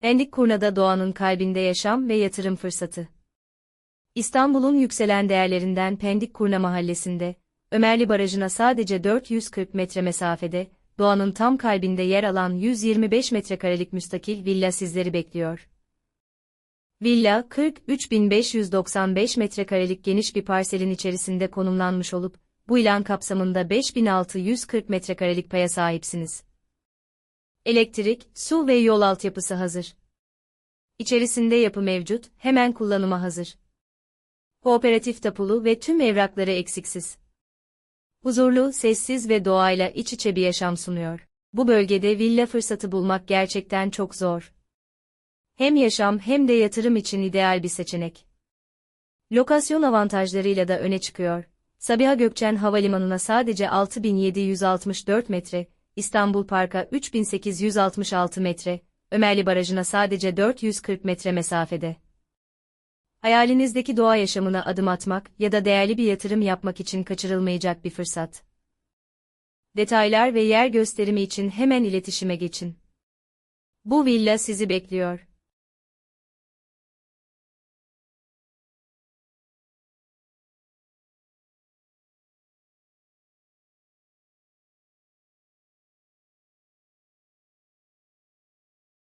Pendik Kurna'da doğanın kalbinde yaşam ve yatırım fırsatı. İstanbul'un yükselen değerlerinden Pendik Kurna mahallesinde, Ömerli Barajı'na sadece 440 metre mesafede, doğanın tam kalbinde yer alan 125 metrekarelik müstakil villa sizleri bekliyor. Villa, 43.595 metrekarelik geniş bir parselin içerisinde konumlanmış olup, bu ilan kapsamında 5640 metrekarelik paya sahipsiniz. Elektrik, su ve yol altyapısı hazır. İçerisinde yapı mevcut, hemen kullanıma hazır. Kooperatif tapulu ve tüm evrakları eksiksiz. Huzurlu, sessiz ve doğayla iç içe bir yaşam sunuyor. Bu bölgede villa fırsatı bulmak gerçekten çok zor. Hem yaşam hem de yatırım için ideal bir seçenek. Lokasyon avantajlarıyla da öne çıkıyor. Sabiha Gökçen Havalimanı'na sadece 6764 metre, İstanbul Park'a 3866 metre, Ömerli Barajı'na sadece 440 metre mesafede. Hayalinizdeki doğa yaşamına adım atmak ya da değerli bir yatırım yapmak için kaçırılmayacak bir fırsat. Detaylar ve yer gösterimi için hemen iletişime geçin. Bu villa sizi bekliyor.